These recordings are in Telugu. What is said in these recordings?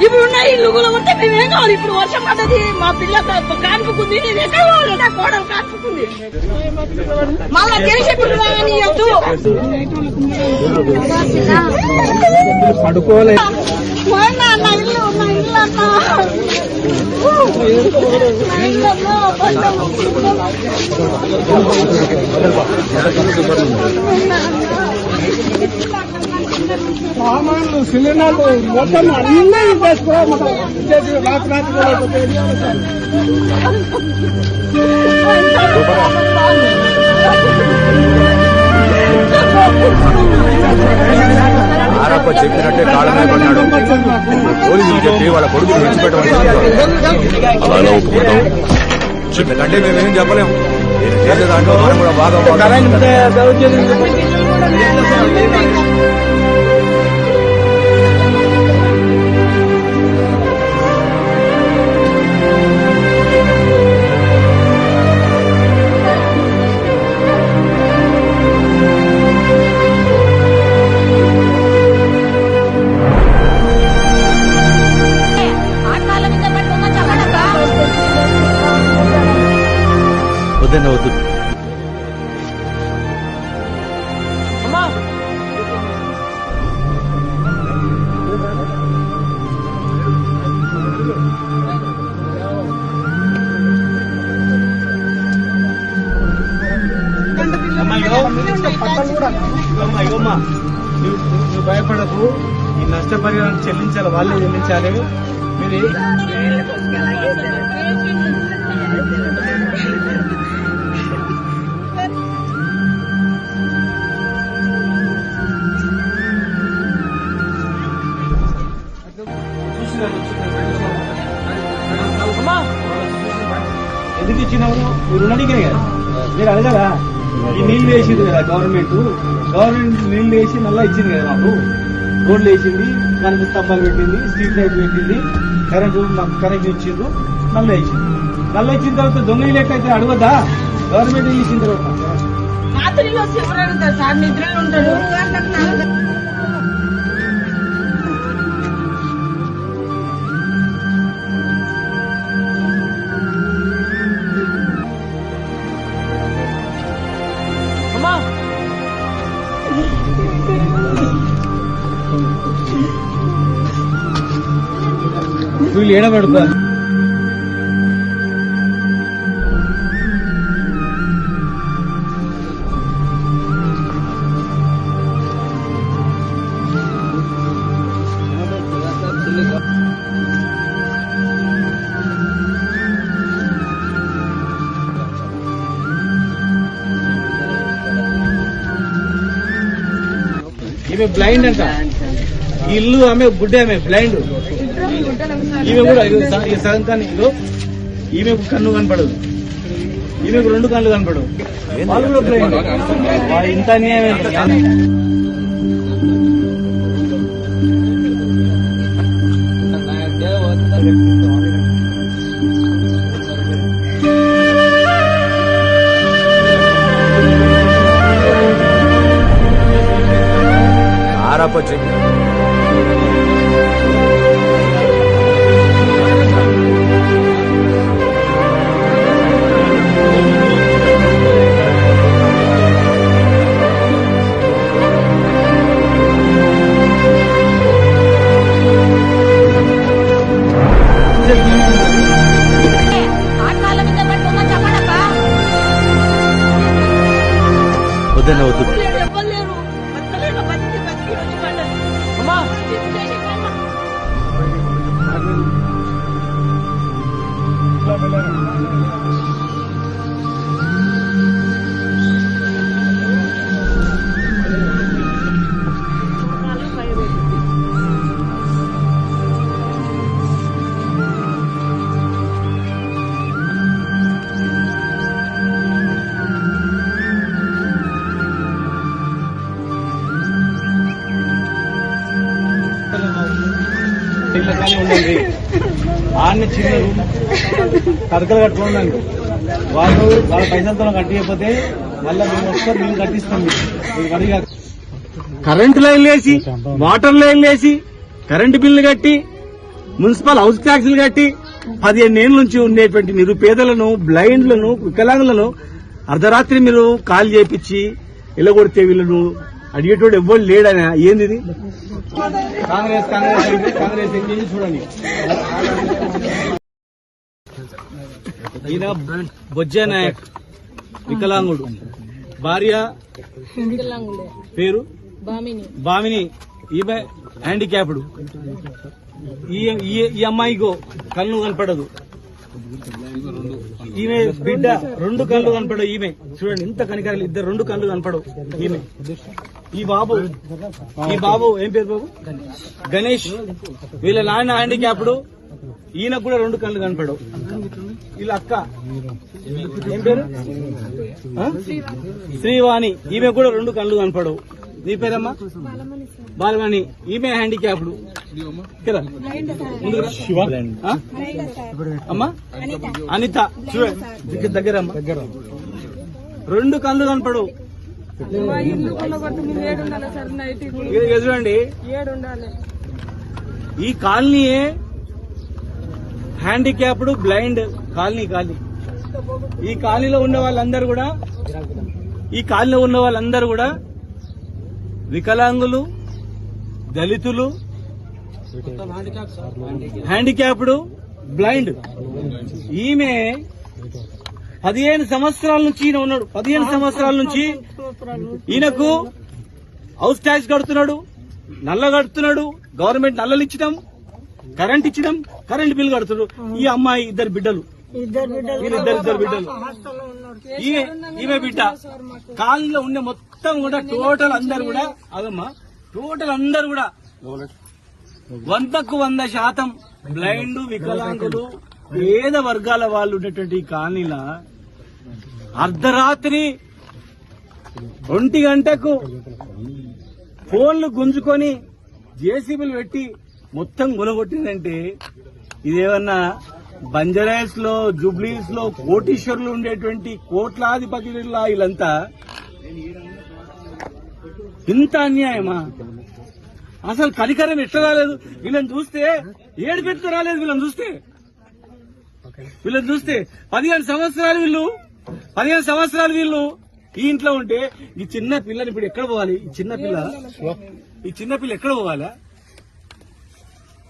ఇప్పుడు ఉన్న ఇల్లు కూడా ఉంటే మేమేం కావాలి? ఇప్పుడు వర్షం పడ్డది మా పిల్ల కానుకుంది నేను ఎక్కడ పోవాలి? నా కోడలు కానుకుంది మళ్ళా తెలిసి ఇప్పుడు రానియద్దు పడుకోలే. పోయినా నా ఇల్లు నా ఇల్లు అన్నా ఇల్లు సామాన్లు సిలిండర్లు మొత్తం అన్నీ ఇచ్చేసి రాత్రి రాత్రి. ఆరప్ప చెప్పినట్టే కాళ్ళ మీద పడ్డాడు. పోలీసులు చెప్పి వాళ్ళ కొడుకు విడిచిపెట్టమని అలాగే ఒప్పుకుంటాం. ఎందుకంటే మేమేం చెప్పలేము చేసే దాంట్లో మనం కూడా బాగా వద్దన్న వద్దు నువ్వు భయపడకు. ఈ నష్టపరిహారం చెల్లించాలి వాళ్ళే చెల్లించాలి. మీరు ఎందుకు ఇచ్చినప్పుడు మీరు రుణడిగే కదా. మీరు అడగరా? ఈ నీళ్ళు వేసింది కదా గవర్నమెంట్ గవర్నమెంట్ నీళ్ళు వేసి నల్లా ఇచ్చింది కదా మాకు. రోడ్లు వేసింది కరెంట్ స్తంభాలు పెట్టింది స్ట్రీట్ లైట్ పెట్టింది కరెంటు మాకు కరెంట్ ఇచ్చిండ్రు నల్ల ఇచ్చింది. నల్ల ఇచ్చిన తర్వాత దొంగ ఇల్లు ఎట్లయితే అడగదా గవర్నమెంట్ ఇల్లు ఇచ్చిన తర్వాత. రాత్రిలో శివరాడు సార్ నిద్రలు ఉంటాడు. వీళ్ళు ఏడబెడతారు ఈమె బ్లైండ్ అంట ఈ ఇల్లు ఆమె గుడ్డే ఆమె బ్లైండ్ ఈమె కూడా ఈ సగం కానీ ఈమెకు కన్ను కనపడదు. ఈమెకు రెండు కళ్ళు కనపడవు. వాళ్ళు కూడా బ్లైండ్ వా- ఇంత అన్యాయం ఏంటి? వద్దన్న వద్దు ఇట్లా కానీ ఉండండి ఆడిని చిన్న రూమ్. కట్టుకోండి వాళ్ళు వాళ్ళ పైసలతో కట్టియకపోతే మళ్ళీ మేము వస్తే మేము కట్టిస్తాం మీకు. అడిగా కరెంటు లైన్ లేసి వాటర్ లైన్ లేసి కరెంటు బిల్లు కట్టి మున్సిపల్ హౌస్ ట్యాక్సులు కట్టి పదిహేను ఏళ్ళ నుంచి ఉండేటువంటి నిరుపేదలను బ్లైండ్లను వికలాంగులను అర్ధరాత్రి మీరు కాల్ చేపించి ఇలగొడితే వీళ్ళను అడిగేటోడు ఎవ్వరు లేడని? ఏంది ఇది కాంగ్రెస్ కాంగ్రెస్ కాంగ్రెస్ చూడండి. ఈయన బొజ్జ నాయక్ వికలాంగుడు. భార్య పేరు? బామిని ఈమె హ్యాండిక్యాప్డ్. ఈ ఈ- ఈ అమ్మాయికో కళ్ళు కనపడదు. ఈమె బిడ్డ రెండు కళ్ళు కనపడవు ఈమె. చూడండి ఇంత కనికరాలు ఇద్దరు రెండు కళ్ళు కనపడవు ఈమె. ఈ బాబు ఈ బాబు ఏం పేరు బాబు? గణేష్. వీళ్ళ నాన్న హ్యాండిక్యాప్డ్. ఈయన కూడా రెండు కళ్ళు కనపడవు. వీళ్ళ అక్క. ఏం పేరు? శ్రీవాణి. ఈమె కూడా రెండు కళ్ళు కనపడవు. నీ పేరమ్మా? బాలమణి. ఈమె హ్యాండిక్యాప్డ్. కదా? అమ్మా? అనిత. దగ్గర దగ్గర రెండు కళ్ళు కనపడవు. చూడండి ఈ కాలనీయే హ్యాండిక్యాప్డ్ బ్లైండ్ కాలనీ కాలనీ. ఈ కాలనీలో ఉన్న వాళ్ళందరూ కూడా ఈ కాలనీలో ఉన్న వాళ్ళందరూ కూడా వికలాంగులు దళితులు హ్యాండిక్యాప్డ్ బ్లైండ్. ఈమె పదిహేను సంవత్సరాల నుంచి ఈయన ఉన్నాడు. పదిహేను సంవత్సరాల నుంచి ఈయనకు హౌస్ ట్యాక్స్ కడుతున్నాడు నల్ల కడుతున్నాడు గవర్నమెంట్ నల్లలు ఇచ్చడం కరెంట్ ఇచ్చడం కరెంట్ బిల్ కడుతున్నాడు. ఈ అమ్మాయి ఇద్దరు బిడ్డలు. ఇద్దరు బిడ్డలు. ఈమె ఈమె బిడ్డ. కాలనీలో ఉండే మొత్తం కూడా టోటల్ అందరు కూడా అదమ్మా టోటల్ అందరు కూడా వందకు వంద శాతం బ్లైండ్ వికలాంగులు పేద వర్గాల వాళ్ళు ఉండేటువంటి కాలనీల అర్ధరాత్రి ఒంటి గంటకు ఫోన్లు గుంజుకొని జేసీబీలు పెట్టి మొత్తం గునగొట్టిందంటే ఇదేమన్నా బంజరాయిల్స్లో జూబ్లీస్లో కోటీశ్వరులు ఉండేటువంటి కోట్లాధిపతుల వీళ్ళంతా ఇంత అన్యాయమా? అసలు కనికరం ఎట్లా రాలేదు? వీళ్ళని చూస్తే ఏడు పెట్టుకు రాలేదు వీళ్ళని చూస్తే. వీళ్ళని చూస్తే పదిహేను సంవత్సరాలు వీళ్ళు పదిహేను సంవత్సరాలు వీళ్ళు ఈ ఇంట్లో ఉంటే ఈ చిన్న పిల్లని ఇప్పుడు ఎక్కడ పోవాలి? ఈ చిన్న పిల్ల ఈ చిన్న పిల్ల ఎక్కడ పోవాలా?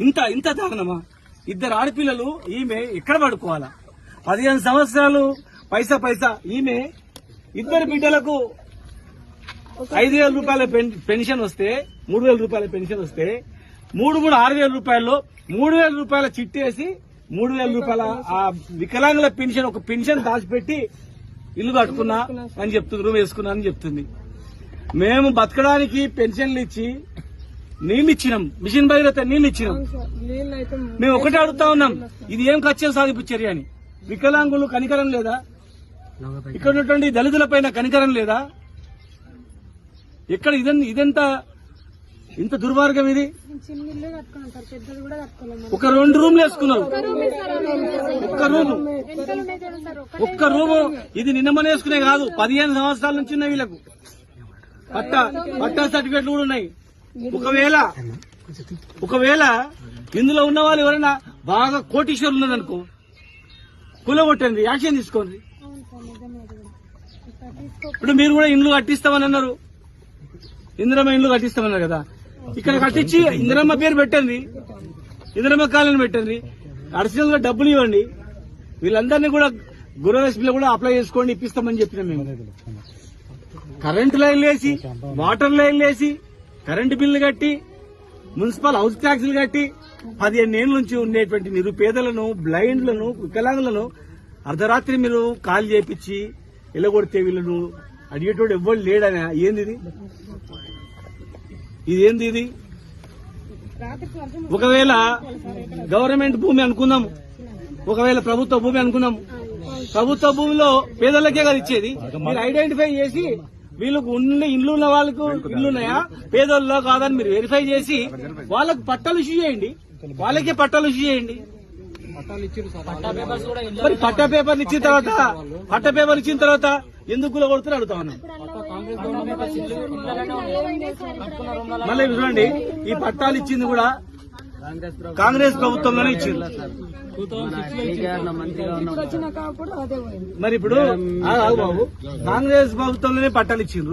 ఇంత ఇంత దారుణమా? ఇద్దరు ఆడపిల్లలు ఈమె ఎక్కడ పడుకోవాలా? పదిహేను సంవత్సరాలు పైసా పైసా ఈమె ఇద్దరు బిడ్డలకు ఐదు వేల రూపాయల పెన్- పెన్షన్ వస్తే మూడు వేల రూపాయల పెన్షన్ వస్తే మూడు మూడు ఆరు వేల రూపాయల్లో మూడు వేల రూపాయల చిట్టేసి మూడు వేల రూపాయల ఆ వికలాంగుల పెన్షన్ ఒక పెన్షన్ దాచిపెట్టి ఇల్లు కట్టుకున్నా అని చెప్తుంది రూమ్ వేసుకున్నా అని చెప్తుంది. మేము బతకడానికి పెన్షన్లు ఇచ్చి నీళ్ళు ఇచ్చినాం. మిషన్ భగీరథ నీళ్ళు ఇచ్చినాం. మేము ఒకటే అడుగుతా ఉన్నాం. ఇది ఏం ఖర్చు సాధింపు చర్య అని. వికలాంగులు కనికరం లేదా? ఇక్కడ ఉన్నటువంటి దళితుల పైన కనికరం లేదా? ఇదన్ ఇదెంత ఇంత దుర్మార్గం ఇది? ఒక రెండు రూమ్లు వేసుకున్నారు. ఒక్క రూము ఒక్క రూము. ఇది నిన్నమని వేసుకునే కాదు పదిహేను సంవత్సరాల నుంచి ఉన్నాయి వీళ్ళకు. పట్టా పట్టా సర్టిఫికెట్లు కూడా ఉన్నాయి. ఒకవేళ ఒకవేళ ఇందులో ఉన్న వాళ్ళు ఎవరైనా బాగా కోటీశ్వరులు ఉన్నారనుకో కూలగొట్టండి యాక్షన్ తీసుకోండి. ఇప్పుడు మీరు కూడా ఇండ్లు కట్టిస్తామని అన్నారు. ఇందిరమ్మ ఇండ్లు కట్టిస్తామన్నారు కదా. ఇక్కడ కట్టించి ఇందిరమ్మ పేరు పెట్టండి. ఇందిరమ్మ కాలనీ పెట్టండి. అడిషనల్గా డబ్బులు ఇవ్వండి. వీళ్ళందరినీ కూడా గృహలక్ష్మిలో కూడా అప్లై చేసుకోండి ఇప్పిస్తామని చెప్పినాం మేము. కరెంటు లైన్ లేసి వాటర్ లైన్ లేసి కరెంటు బిల్లు కట్టి మున్సిపల్ హౌస్ ట్యాక్సులు కట్టి పదిహేను ఏళ్ళ నుంచి ఉండేటువంటి నిరుపేదలను బ్లైండ్లను వికలాంగులను అర్ధరాత్రి మీరు కాల్ చేపించి ఇలగొడితే వీళ్ళను అడిగేటోడు ఎవ్వరు లేడని. ఏంది ఇదేంది ఇది? ఒకవేళ గవర్నమెంట్ భూమి అనుకుందాం. ఒకవేళ ప్రభుత్వ భూమి అనుకున్నాము ప్రభుత్వ భూమిలో పేదలకే కదా ఇచ్చేది. మీరు ఐడెంటిఫై చేసి వీళ్ళకు ఉన్న ఇండ్లు ఉన్న వాళ్ళకు ఇల్లు ఉన్నాయా? పేదోళ్ళలో కాదని మీరు వెరిఫై చేసి వాళ్ళకు పట్టాలు ఇష్యూ చేయండి. వాళ్ళకే పట్టాలు ఇష్యూ చేయండి. మరి పట్టా పేపర్లు ఇచ్చిన తర్వాత పట్టా పేపర్లు ఇచ్చిన తర్వాత ఎందుకు గుల కొడుతున్నారు అడుగుతా ఉన్నాం మళ్ళీ చూడండి ఈ పట్టాలు ఇచ్చింది కూడా కాంగ్రెస్ ప్రభుత్వంలోనే ఇచ్చింది. మరి ఇప్పుడు బాబు కాంగ్రెస్ ప్రభుత్వంలోనే పట్టాలు ఇచ్చిండ్రు.